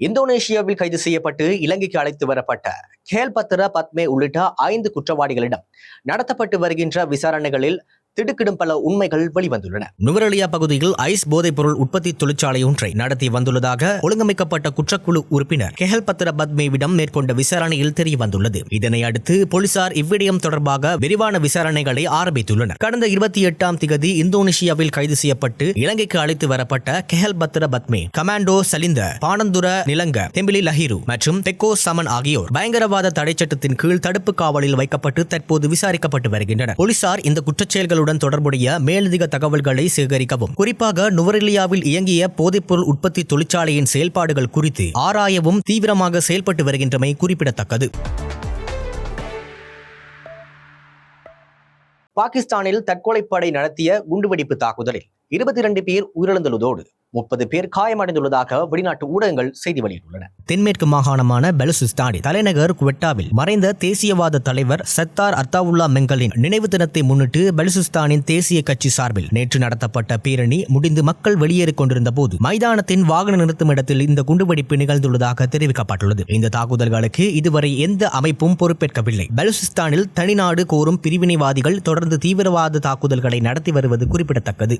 இந்தோனேஷியாவில் கைது செய்யப்பட்டு இலங்கைக்கு அழைத்து வரப்பட்ட கேல்பத்ர பத்மே உள்ளிட்ட ஐந்து குற்றவாளிகளிடம் நடத்தப்பட்டு வருகின்ற விசாரணைகளில் திடுக்கிடும் பல உண்மைகள் வெளிவந்துள்ளன. நுவரெலியா பகுதியில் ஐஸ் போதைப் பொருள் உற்பத்தி தொழிற்சாலை ஒன்றை நடத்தி வந்துள்ளதாக ஒழுங்கமைக்கப்பட்ட குற்றக்குழு உறுப்பினர் கெஹல் பத்திர பத்மேவிடம் மேற்கொண்ட விசாரணையில் தெரிய வந்துள்ளது இதனை அடுத்து போலீசார் இவ்விடயம் தொடர்பாக விரிவான விசாரணைகளை ஆரம்பித்துள்ளனர். கடந்த இருபத்தி எட்டாம் திகதி இந்தோனேஷியாவில் கைது செய்யப்பட்டு இலங்கைக்கு அழைத்து வரப்பட்ட கெஹல் பத்திர பத்மே கமாண்டோ சலிந்த பானந்துர நிலங்க தெம்பிலி லஹிரு மற்றும் பெக்கோ சமன் ஆகியோர் பயங்கரவாத தடை சட்டத்தின் கீழ் தடுப்பு காவலில் வைக்கப்பட்டு தற்போது விசாரிக்கப்பட்டு வருகின்றனர். போலீசார் இந்த குற்றச்செயல்களுடன் தொடர்புடைய மேலதிக தகவல்களை சேகரிக்கவும். குறிப்பாக நுவரெலியாவில் இயங்கிய போதைப்பொருள் உற்பத்தி தொழிற்சாலையின் செயல்பாடுகள் குறித்து ஆராயவும் தீவிரமாக செயல்பட்டு வருகின்றமை குறிப்பிடத்தக்கது. பாகிஸ்தானில் தற்கொலைப்படை நடத்திய குண்டுவெடிப்பு தாக்குதலில் இருபத்தி இரண்டு பேர் உயிரிழந்துள்ளதோடு முப்பது பேர் காயமடைந்துள்ளதாக வெளிநாட்டு ஊடகங்கள் செய்தி வெளியிட்டுள்ளன. தென்மேற்கு மாகாணமான பெலுசிஸ்தானில் தலைநகர் குவெட்டாவில் மறைந்த தேசியவாத தலைவர் சத்தார் அத்தாவுல்லா மெங்கலின் நினைவு தினத்தை முன்னிட்டு பெலுசிஸ்தானின் தேசிய கட்சி சார்பில் நேற்று நடத்தப்பட்ட பேரணி முடிந்து மக்கள் வெளியேறிக் கொண்டிருந்த போது மைதானத்தின் வாகன நிறுத்தும் இடத்தில் இந்த குண்டுவெடிப்பு நிகழ்ந்துள்ளதாக தெரிவிக்கப்பட்டுள்ளது. இந்த தாக்குதல்களுக்கு இதுவரை எந்த அமைப்பும் பொறுப்பேற்கவில்லை. பெலுசிஸ்தானில் தனிநாடு கோரும் பிரிவினைவாதிகள் தொடர்ந்து தீவிரவாத தாக்குதல்களை நடத்தி வருவது குறிப்பிடத்தக்கது.